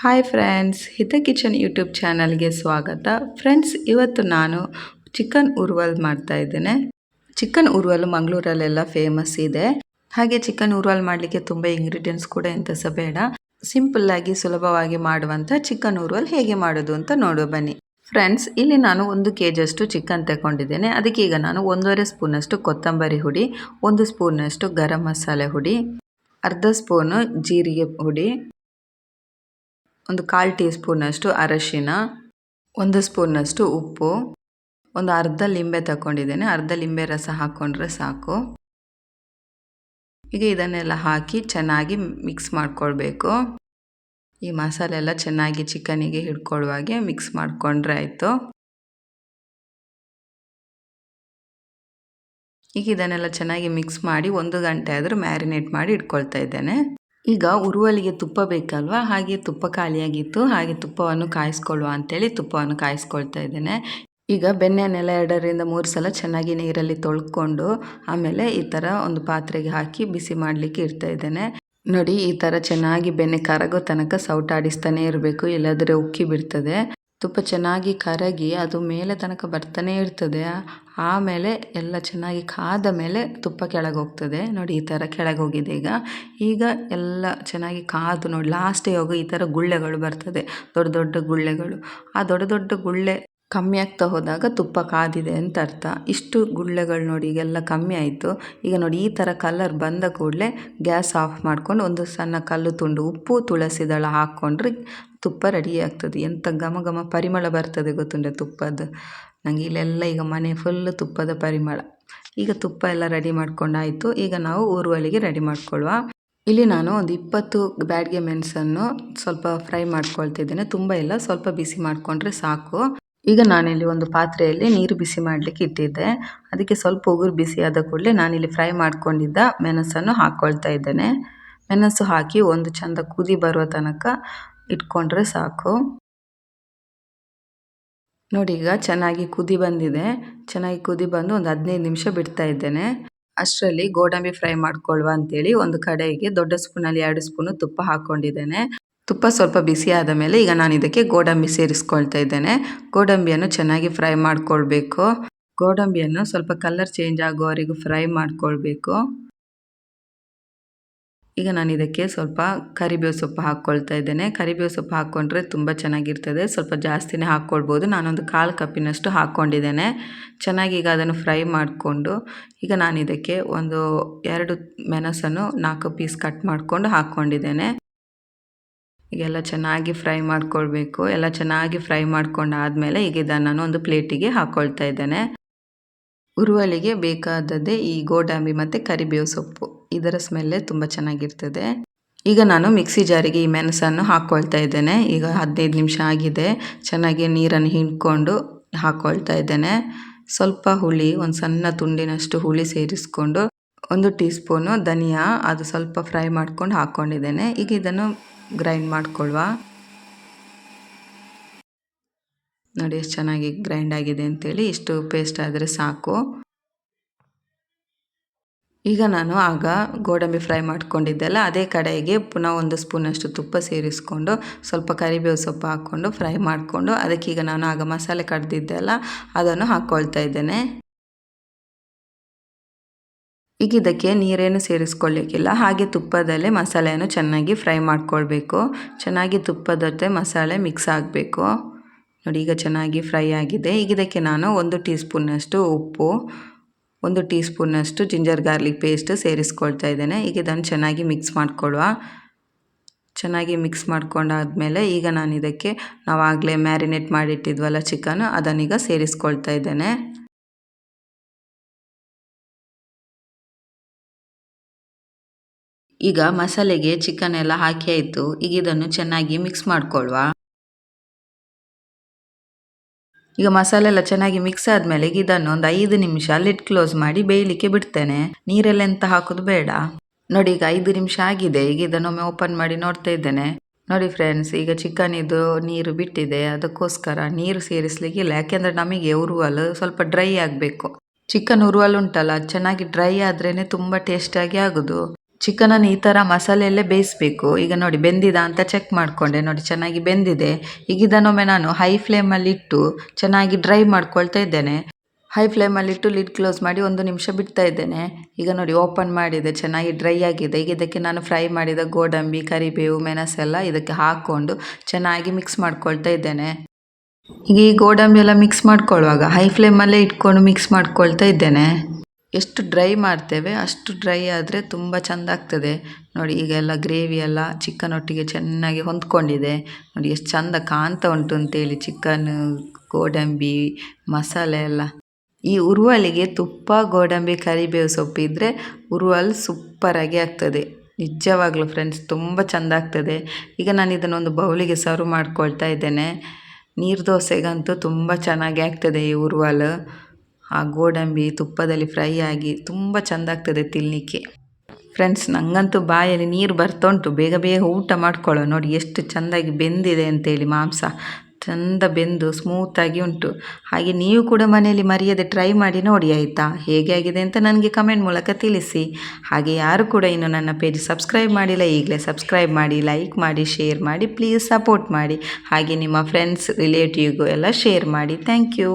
Hi friends Hita kitchen YouTube ಚಾನಲ್ಗೆ ಸ್ವಾಗತ. Friends ಇವತ್ತು ನಾನು ಚಿಕನ್ ಉರ್ವಲ್ ಮಾಡ್ತಾ ಇದ್ದೇನೆ. ಚಿಕನ್ ಉರ್ವಲ್ ಮಂಗಳೂರಲ್ಲೆಲ್ಲ ಫೇಮಸ್ ಇದೆ. ಹಾಗೆ ಚಿಕನ್ ಉರ್ವಲ್ ಮಾಡಲಿಕ್ಕೆ ತುಂಬ ಇಂಗ್ರೀಡಿಯೆಂಟ್ಸ್ ಕೂಡ ಎಂತ ಸಹ ಬೇಡ. ಆಗಿ, ಸುಲಭವಾಗಿ ಮಾಡುವಂಥ ಚಿಕನ್ ಉರ್ವಲ್ ಹೇಗೆ ಮಾಡೋದು ಅಂತ ನೋಡುವ ಬನ್ನಿ. ಫ್ರೆಂಡ್ಸ್ ಇಲ್ಲಿ ನಾನು ಒಂದು ಕೆ ಜಿಯಷ್ಟು ಚಿಕನ್ ತಗೊಂಡಿದ್ದೇನೆ. ಅದಕ್ಕೆ ಈಗ ನಾನು ಒಂದೂವರೆ ಸ್ಪೂನಷ್ಟು ಕೊತ್ತಂಬರಿ ಹುಡಿ, ಒಂದು ಸ್ಪೂನಷ್ಟು ಗರಂ ಮಸಾಲೆ ಹುಡಿ, ಅರ್ಧ ಸ್ಪೂನು ಜೀರಿಗೆ ಹುಡಿ ಒಂದು ಕಾಲು ಟೀ ಸ್ಪೂನಷ್ಟು ಅರಶಿನ, ಒಂದು ಸ್ಪೂನಷ್ಟು ಉಪ್ಪು, ಒಂದು ಅರ್ಧ ಲಿಂಬೆ ತಗೊಂಡಿದ್ದೇನೆ ಅರ್ಧ ಲಿಂಬೆ ರಸ ಹಾಕ್ಕೊಂಡ್ರೆ ಸಾಕು. ಈಗ ಇದನ್ನೆಲ್ಲ ಹಾಕಿ ಚೆನ್ನಾಗಿ ಮಿಕ್ಸ್ ಮಾಡ್ಕೊಳ್ಬೇಕು. ಈ ಮಸಾಲೆ ಎಲ್ಲ ಚೆನ್ನಾಗಿ ಚಿಕನಿಗೆ ಹಿಡ್ಕೊಳ್ಳುವಾಗೆ ಮಿಕ್ಸ್ ಮಾಡಿಕೊಂಡ್ರೆ ಆಯಿತು. ಈಗ ಇದನ್ನೆಲ್ಲ ಚೆನ್ನಾಗಿ ಮಿಕ್ಸ್ ಮಾಡಿ ಒಂದು ಗಂಟೆ ಆದರೂ ಮ್ಯಾರಿನೇಟ್ ಮಾಡಿ ಇಟ್ಕೊಳ್ತಾ ಇದ್ದೇನೆ. ಈಗ ಉರುವಲಿಗೆ ತುಪ್ಪ ಬೇಕಲ್ವಾ? ಹಾಗೆ ತುಪ್ಪ ಖಾಲಿಯಾಗಿತ್ತು. ಹಾಗೆ ತುಪ್ಪವನ್ನು ಕಾಯಿಸ್ಕೊಳ್ಳುವ ಅಂತೇಳಿ ತುಪ್ಪವನ್ನು ಕಾಯಿಸ್ಕೊಳ್ತಾ ಇದ್ದೇನೆ. ಈಗ ಬೆಣ್ಣೆನೆಲ್ಲ ಎರಡರಿಂದ ಮೂರು ಸಲ ಚೆನ್ನಾಗಿ ನೀರಲ್ಲಿ ತೊಳ್ಕೊಂಡು ಆಮೇಲೆ ಈ ಥರ ಒಂದು ಪಾತ್ರೆಗೆ ಹಾಕಿ ಬಿಸಿ ಮಾಡಲಿಕ್ಕೆ ಇಡ್ತಾ ಇದ್ದೇನೆ. ನೋಡಿ, ಈ ಥರ ಚೆನ್ನಾಗಿ ಬೆಣ್ಣೆ ಕರಗೋ ತನಕ ಸೌಟಾಡಿಸ್ತಾನೆ ಇರಬೇಕು. ಇಲ್ಲದ್ರೆ ಉಕ್ಕಿ ಬಿಡ್ತದೆ. ತುಪ್ಪ ಚೆನ್ನಾಗಿ ಕರಗಿ ಅದು ಮೇಲೆ ತನಕ ಬರ್ತಾನೆ ಇರ್ತದೆ. ಆಮೇಲೆ ಎಲ್ಲ ಚೆನ್ನಾಗಿ ಕಾದ ಮೇಲೆ ತುಪ್ಪ ಕೆಳಗೆ ಹೋಗ್ತದೆ ನೋಡಿ ಈ ಥರ ಕೆಳಗೆ ಹೋಗಿದೆ ಈಗ. ಈಗ ಎಲ್ಲ ಚೆನ್ನಾಗಿ ಕಾದು ನೋಡಿ ಲಾಸ್ಟಿಗೆ ಹೋಗೋ ಈ ಥರ ಗುಳ್ಳೆಗಳು ಬರ್ತದೆ. ದೊಡ್ಡ ದೊಡ್ಡ ಗುಳ್ಳೆಗಳು. ಆ ದೊಡ್ಡ ದೊಡ್ಡ ಗುಳ್ಳೆ ಕಮ್ಮಿ ಆಗ್ತಾ ಹೋದಾಗ ತುಪ್ಪ ಕಾದಿದೆ ಅಂತ ಅರ್ಥ. ಇಷ್ಟು ಗುಳ್ಳೆಗಳು ನೋಡಿ ಈಗೆಲ್ಲ ಕಮ್ಮಿ ಆಯಿತು. ಈಗ ನೋಡಿ ಈ ಥರ ಕಲರ್ ಬಂದ ಕೂಡಲೇ ಗ್ಯಾಸ್ ಆಫ್ ಮಾಡ್ಕೊಂಡು ಒಂದು ಸಣ್ಣ ಕಲ್ಲು ತುಂಡು ಉಪ್ಪು, ತುಳಸಿ ದಳ ಹಾಕ್ಕೊಂಡ್ರೆ ತುಪ್ಪ ರೆಡಿ ಆಗ್ತದೆ. ಎಂಥ ಘಮ ಘಮ ಪರಿಮಳ ಬರ್ತದೆ ಗೊತ್ತುಂಟೆ ತುಪ್ಪದ? ನನಗೆ ಇಲ್ಲೆಲ್ಲ ಈಗ ಮನೆ ಫುಲ್ಲು ತುಪ್ಪದ ಪರಿಮಳ. ಈಗ ತುಪ್ಪ ಎಲ್ಲ ರೆಡಿ ಮಾಡ್ಕೊಂಡಾಯಿತು ಈಗ ನಾವು ಊರುವಲಿಗೆ ರೆಡಿ ಮಾಡ್ಕೊಳ್ಳುವ ಇಲ್ಲಿ ನಾನು ಒಂದು ಇಪ್ಪತ್ತು ಬ್ಯಾಡ್ಗೆ ಮೆಣಸನ್ನು ಸ್ವಲ್ಪ ಫ್ರೈ ಮಾಡ್ಕೊಳ್ತಿದ್ದೇನೆ. ತುಂಬ ಇಲ್ಲ, ಸ್ವಲ್ಪ ಬಿಸಿ ಮಾಡಿಕೊಂಡ್ರೆ ಸಾಕು. ಈಗ ನಾನಿಲ್ಲಿ ಒಂದು ಪಾತ್ರೆಯಲ್ಲಿ ನೀರು ಬಿಸಿ ಮಾಡಲಿಕ್ಕೆ ಇಟ್ಟಿದ್ದೆ. ಅದಕ್ಕೆ ಸ್ವಲ್ಪ ಉಗುರು ಬಿಸಿ ಆದ ಕೂಡಲೇ ನಾನಿಲ್ಲಿ ಫ್ರೈ ಮಾಡ್ಕೊಂಡಿದ್ದ ಮೆಣಸನ್ನು ಹಾಕ್ಕೊಳ್ತಾ ಇದ್ದೇನೆ. ಮೆಣಸು ಹಾಕಿ ಒಂದು ಚಂದ ಕುದಿ ಬರುವ ತನಕ ಇಟ್ಕೊಂಡ್ರೆ ಸಾಕು. ನೋಡಿ, ಈಗ ಚೆನ್ನಾಗಿ ಕುದಿ ಬಂದಿದೆ. ಚೆನ್ನಾಗಿ ಕುದಿ ಬಂದು ಒಂದು ಹದಿನೈದು ನಿಮಿಷ ಬಿಡ್ತಾ ಇದ್ದೇನೆ. ಅಷ್ಟರಲ್ಲಿ ಗೋಡಂಬಿ ಫ್ರೈ ಮಾಡ್ಕೊಳ್ಳುವ ಅಂತೇಳಿ ಒಂದು ಕಡೆಗೆ ದೊಡ್ಡ ಸ್ಪೂನಲ್ಲಿ ಎರಡು ಸ್ಪೂನು ತುಪ್ಪ ಹಾಕ್ಕೊಂಡಿದ್ದೇನೆ. ತುಪ್ಪ ಸ್ವಲ್ಪ ಬಿಸಿ ಆದ ಮೇಲೆ ಈಗ ನಾನು ಇದಕ್ಕೆ ಗೋಡಂಬಿ ಸೇರಿಸ್ಕೊಳ್ತಾ ಇದ್ದೇನೆ. ಗೋಡಂಬಿಯನ್ನು ಚೆನ್ನಾಗಿ ಫ್ರೈ ಮಾಡ್ಕೊಳ್ಬೇಕು. ಗೋಡಂಬಿಯನ್ನು ಸ್ವಲ್ಪ ಕಲರ್ ಚೇಂಜ್ ಆಗೋವರೆಗೂ ಫ್ರೈ ಮಾಡ್ಕೊಳ್ಬೇಕು. ಈಗ ನಾನು ಇದಕ್ಕೆ ಸ್ವಲ್ಪ ಕರಿಬೇವು ಸೊಪ್ಪು ಹಾಕ್ಕೊಳ್ತಾ ಇದ್ದೇನೆ. ಕರಿಬೇವು ಸೊಪ್ಪು ಹಾಕ್ಕೊಂಡ್ರೆ ತುಂಬ ಚೆನ್ನಾಗಿರ್ತದೆ. ಸ್ವಲ್ಪ ಜಾಸ್ತಿನೇ ಹಾಕ್ಕೊಳ್ಬೋದು. ನಾನೊಂದು ಕಾಲು ಕಪ್ಪಿನಷ್ಟು ಹಾಕ್ಕೊಂಡಿದ್ದೇನೆ. ಚೆನ್ನಾಗಿ ಈಗ ಅದನ್ನು ಫ್ರೈ ಮಾಡಿಕೊಂಡು ಈಗ ನಾನು ಇದಕ್ಕೆ ಒಂದು ಎರಡು ಮೆಣಸನ್ನು ನಾಲ್ಕು ಪೀಸ್ ಕಟ್ ಮಾಡಿಕೊಂಡು ಹಾಕ್ಕೊಂಡಿದ್ದೇನೆ. ಈಗೆಲ್ಲ ಚೆನ್ನಾಗಿ ಫ್ರೈ ಮಾಡ್ಕೊಳ್ಬೇಕು. ಎಲ್ಲ ಚೆನ್ನಾಗಿ ಫ್ರೈ ಮಾಡ್ಕೊಂಡಾದಮೇಲೆ ಈಗ ಇದನ್ನು ನಾನು ಒಂದು ಪ್ಲೇಟಿಗೆ ಹಾಕ್ಕೊಳ್ತಾ ಇದ್ದೇನೆ. ಉರುವಲಿಗೆ ಬೇಕಾದದ್ದೇ ಈ ಗೋಡಂಬಿ ಮತ್ತು ಕರಿಬೇವು ಸೊಪ್ಪು. ಇದರ ಸ್ಮೆಲ್ಲೇ ತುಂಬ ಚೆನ್ನಾಗಿರ್ತದೆ. ಈಗ ನಾನು ಮಿಕ್ಸಿ ಜಾರಿಗೆ ಈ ಮೆಣಸನ್ನು ಹಾಕ್ಕೊಳ್ತಾ ಇದ್ದೇನೆ. ಈಗ ಹದಿನೈದು ನಿಮಿಷ ಆಗಿದೆ. ಚೆನ್ನಾಗಿ ನೀರನ್ನು ಹಿಂಡ್ಕೊಂಡು ಹಾಕ್ಕೊಳ್ತಾ ಇದ್ದೇನೆ. ಸ್ವಲ್ಪ ಹುಳಿ, ಒಂದು ಸಣ್ಣ ತುಂಡಿನಷ್ಟು ಹುಳಿ ಸೇರಿಸ್ಕೊಂಡು ಒಂದು ಟೀ ಸ್ಪೂನು ಧನಿಯಾ ಅದು ಸ್ವಲ್ಪ ಫ್ರೈ ಮಾಡ್ಕೊಂಡು ಹಾಕ್ಕೊಂಡಿದ್ದೇನೆ ಈಗ ಇದನ್ನು ಗ್ರೈಂಡ್ ಮಾಡ್ಕೊಳ್ವಾ. ನೋಡಿ ಎಷ್ಟು ಚೆನ್ನಾಗಿ ಗ್ರೈಂಡ್ ಆಗಿದೆ ಅಂತೇಳಿ ಇಷ್ಟು ಪೇಸ್ಟ್ ಆದರೆ ಸಾಕು. ಈಗ ನಾನು ಆಗ ಗೋಡಂಬಿ ಫ್ರೈ ಮಾಡ್ಕೊಂಡಿದ್ದೆಲ್ಲ ಅದೇ ಕಡೆಗೆ ಪುನಃ ಒಂದು ಸ್ಪೂನಷ್ಟು ತುಪ್ಪ ಸೇರಿಸ್ಕೊಂಡು ಸ್ವಲ್ಪ ಕರಿಬೇವು ಸೊಪ್ಪು ಹಾಕ್ಕೊಂಡು ಫ್ರೈ ಮಾಡಿಕೊಂಡು ಅದಕ್ಕೀಗ ನಾನು ಆಗ ಮಸಾಲೆ ಕಡ್ದಿದ್ದೆಲ್ಲ ಅದನ್ನು ಹಾಕ್ಕೊಳ್ತಾ ಇದ್ದೇನೆ. ಈಗ ಇದಕ್ಕೆ ನೀರೇನು ಸೇರಿಸ್ಕೊಳ್ಳಿಕ್ಕಿಲ್ಲ. ಹಾಗೆ ತುಪ್ಪದಲ್ಲೇ ಮಸಾಲೆಯನ್ನು ಚೆನ್ನಾಗಿ ಫ್ರೈ ಮಾಡ್ಕೊಳ್ಬೇಕು. ಚೆನ್ನಾಗಿ ತುಪ್ಪದ ಜೊತೆ ಮಸಾಲೆ ಮಿಕ್ಸ್ ಆಗಬೇಕು. ನೋಡಿ, ಈಗ ಚೆನ್ನಾಗಿ ಫ್ರೈ ಆಗಿದೆ. ಈಗ ಇದಕ್ಕೆ ನಾನು ಒಂದು ಟೀ ಸ್ಪೂನಷ್ಟು ಉಪ್ಪು, ಒಂದು ಟೀ ಸ್ಪೂನಷ್ಟು ಜಿಂಜರ್ ಗಾರ್ಲಿಕ್ ಪೇಸ್ಟ್ ಸೇರಿಸ್ಕೊಳ್ತಾ ಇದ್ದೇನೆ. ಈಗ ಇದನ್ನು ಚೆನ್ನಾಗಿ ಮಿಕ್ಸ್ ಮಾಡ್ಕೊಳ್ಳುವ. ಚೆನ್ನಾಗಿ ಮಿಕ್ಸ್ ಮಾಡ್ಕೊಂಡಾದಮೇಲೆ ಈಗ ನಾನು ಇದಕ್ಕೆ ನಾವು ಆಗಲೇ ಮ್ಯಾರಿನೇಟ್ ಮಾಡಿಟ್ಟಿದ್ವಲ್ಲ ಚಿಕನ್, ಅದನ್ನೀಗ ಸೇರಿಸ್ಕೊಳ್ತಾ ಇದ್ದೇನೆ. ಈಗ ಮಸಾಲೆಗೆ ಚಿಕನ್ ಎಲ್ಲ ಹಾಕಿ ಆಯಿತು. ಈಗ ಇದನ್ನು ಚೆನ್ನಾಗಿ ಮಿಕ್ಸ್ ಮಾಡ್ಕೊಳ್ವಾ. ಈಗ ಮಸಾಲೆ ಎಲ್ಲ ಚೆನ್ನಾಗಿ ಮಿಕ್ಸ್ ಆದಮೇಲೆ ಇದನ್ನು ಒಂದು ಐದು ನಿಮಿಷ ಲಿಡ್ ಕ್ಲೋಸ್ ಮಾಡಿ ಬೇಯಲಿಕ್ಕೆ ಬಿಡ್ತೇನೆ. ನೀರೆಲ್ಲ ಎಂತ ಹಾಕೋದು ಬೇಡ. ನೋಡಿ ಈಗ ಐದು ನಿಮಿಷ ಆಗಿದೆ. ಈಗ ಇದನ್ನೊಮ್ಮೆ ಓಪನ್ ಮಾಡಿ ನೋಡ್ತಾ ಇದ್ದೇನೆ. ನೋಡಿ ಫ್ರೆಂಡ್ಸ್ ಈಗ ಚಿಕನ್ ಇದು ನೀರು ಬಿಟ್ಟಿದೆ. ಅದಕ್ಕೋಸ್ಕರ ನೀರು ಸೇರಿಸ್ಲಿಕ್ಕಿಲ್ಲ ಯಾಕೆಂದ್ರೆ ನಮಗೆ ಉರುವಲು ಸ್ವಲ್ಪ ಡ್ರೈ ಆಗಬೇಕು. ಚಿಕನ್ ಉರುವಲು ಉಂಟಲ್ಲ ಚೆನ್ನಾಗಿ ಡ್ರೈ ಆದ್ರೇ ತುಂಬ ಟೇಸ್ಟಾಗಿ ಆಗೋದು. ಚಿಕನನ್ನು ಈ ಥರ ಮಸಾಲೆಯಲ್ಲೇ ಬೇಯಿಸಬೇಕು. ಈಗ ನೋಡಿ, ಬೆಂದಿದ ಅಂತ ಚೆಕ್ ಮಾಡಿಕೊಂಡೆ. ನೋಡಿ, ಚೆನ್ನಾಗಿ ಬೆಂದಿದೆ. ಈಗ ಇದನ್ನೊಮ್ಮೆ ನಾನು ಹೈ ಫ್ಲೇಮಲ್ಲಿಟ್ಟು ಚೆನ್ನಾಗಿ ಡ್ರೈ ಮಾಡ್ಕೊಳ್ತಾ ಇದ್ದೇನೆ. ಹೈ ಫ್ಲೇಮಲ್ಲಿಟ್ಟು ಲಿಡ್ ಕ್ಲೋಸ್ ಮಾಡಿ ಒಂದು ನಿಮಿಷ ಬಿಡ್ತಾ ಇದ್ದೇನೆ. ಈಗ ನೋಡಿ ಓಪನ್ ಮಾಡಿದೆ. ಚೆನ್ನಾಗಿ ಡ್ರೈ ಆಗಿದೆ. ಈಗ ಇದಕ್ಕೆ ನಾನು ಫ್ರೈ ಮಾಡಿದ ಗೋಡಂಬಿ, ಕರಿಬೇವು ಮೆಣಸೆಲ್ಲ ಇದಕ್ಕೆ ಹಾಕ್ಕೊಂಡು ಚೆನ್ನಾಗಿ ಮಿಕ್ಸ್ ಮಾಡ್ಕೊಳ್ತಾ ಇದ್ದೇನೆ. ಈಗ ಈ ಗೋಡಂಬಿ ಎಲ್ಲ ಮಿಕ್ಸ್ ಮಾಡ್ಕೊಳ್ಳುವಾಗ ಹೈ ಫ್ಲೇಮಲ್ಲೇ ಇಟ್ಕೊಂಡು ಮಿಕ್ಸ್ ಮಾಡ್ಕೊಳ್ತಾ ಇದ್ದೇನೆ. ಎಷ್ಟು ಡ್ರೈ ಮಾಡ್ತೇವೆ, ಅಷ್ಟು ಡ್ರೈ ಆದರೆ ತುಂಬ ಚೆಂದ ಆಗ್ತದೆ. ನೋಡಿ ಈಗೆಲ್ಲ ಗ್ರೇವಿ ಎಲ್ಲ ಚಿಕನ್ ಒಟ್ಟಿಗೆ ಚೆನ್ನಾಗಿ ಹೊಂದ್ಕೊಂಡಿದೆ. ನೋಡಿ, ಎಷ್ಟು ಚೆಂದ ಕಾಣ್ತಾ ಉಂಟು ಅಂತೇಳಿ, ಚಿಕನ್, ಗೋಡಂಬಿ, ಮಸಾಲೆ ಎಲ್ಲ. ಈ ಉರುವಲಿಗೆ ತುಪ್ಪ, ಗೋಡಂಬಿ, ಕರಿಬೇವು ಸೊಪ್ಪು ಇದ್ದರೆ ಉರುವಲ್ ಸೂಪರಾಗಿ ಆಗ್ತದೆ. ನಿಜವಾಗ್ಲೂ ಫ್ರೆಂಡ್ಸ್ ತುಂಬ ಚೆಂದ ಆಗ್ತದೆ. ಈಗ ನಾನು ಇದನ್ನೊಂದು ಬೌಲಿಗೆ ಸರ್ವ್ ಮಾಡ್ಕೊಳ್ತಾ ಇದ್ದೇನೆ. ನೀರು ದೋಸೆಗಂತೂ ತುಂಬ ಚೆನ್ನಾಗಿ ಆಗ್ತದೆ ಈ ಉರುವಲ್. ಆ ಗೋಡಂಬಿ ತುಪ್ಪದಲ್ಲಿ ಫ್ರೈ ಆಗಿ ತುಂಬ ಚೆಂದ ಆಗ್ತದೆ ತಿನ್ನಲಿಕ್ಕೆ ಫ್ರೆಂಡ್ಸ್ ನನಗಂತೂ ಬಾಯಲ್ಲಿ ನೀರು ಬರ್ತಾ ಉಂಟು. ಬೇಗ ಬೇಗ ಊಟ ಮಾಡ್ಕೊಳ್ಳೋ ನೋಡಿ ಎಷ್ಟು ಚೆಂದಾಗಿ ಬೆಂದಿದೆ ಅಂತೇಳಿ ಮಾಂಸ. ಚೆಂದ ಬೆಂದು ಸ್ಮೂತಾಗಿ ಉಂಟು. ಹಾಗೆ ನೀವು ಕೂಡ ಮನೆಯಲ್ಲಿ ಮರೆಯದೆ ಟ್ರೈ ಮಾಡಿ ನೋಡಿ, ಆಯಿತಾ? ಹೇಗೆ ಆಗಿದೆ ಅಂತ ನನಗೆ ಕಮೆಂಟ್ ಮೂಲಕ ತಿಳಿಸಿ. ಹಾಗೆ ಯಾರು ಕೂಡ ಇನ್ನು ನನ್ನ ಪೇಜ್ ಸಬ್ಸ್ಕ್ರೈಬ್ ಮಾಡಿಲ್ಲ, ಈಗಲೇ ಸಬ್ಸ್ಕ್ರೈಬ್ ಮಾಡಿ ಲೈಕ್ ಮಾಡಿ ಶೇರ್ ಮಾಡಿ ಪ್ಲೀಸ್ ಸಪೋರ್ಟ್ ಮಾಡಿ. ಹಾಗೆ ನಿಮ್ಮ ಫ್ರೆಂಡ್ಸ್ ರಿಲೇಟಿವ್ಗೂ ಎಲ್ಲ ಶೇರ್ ಮಾಡಿ. Thank you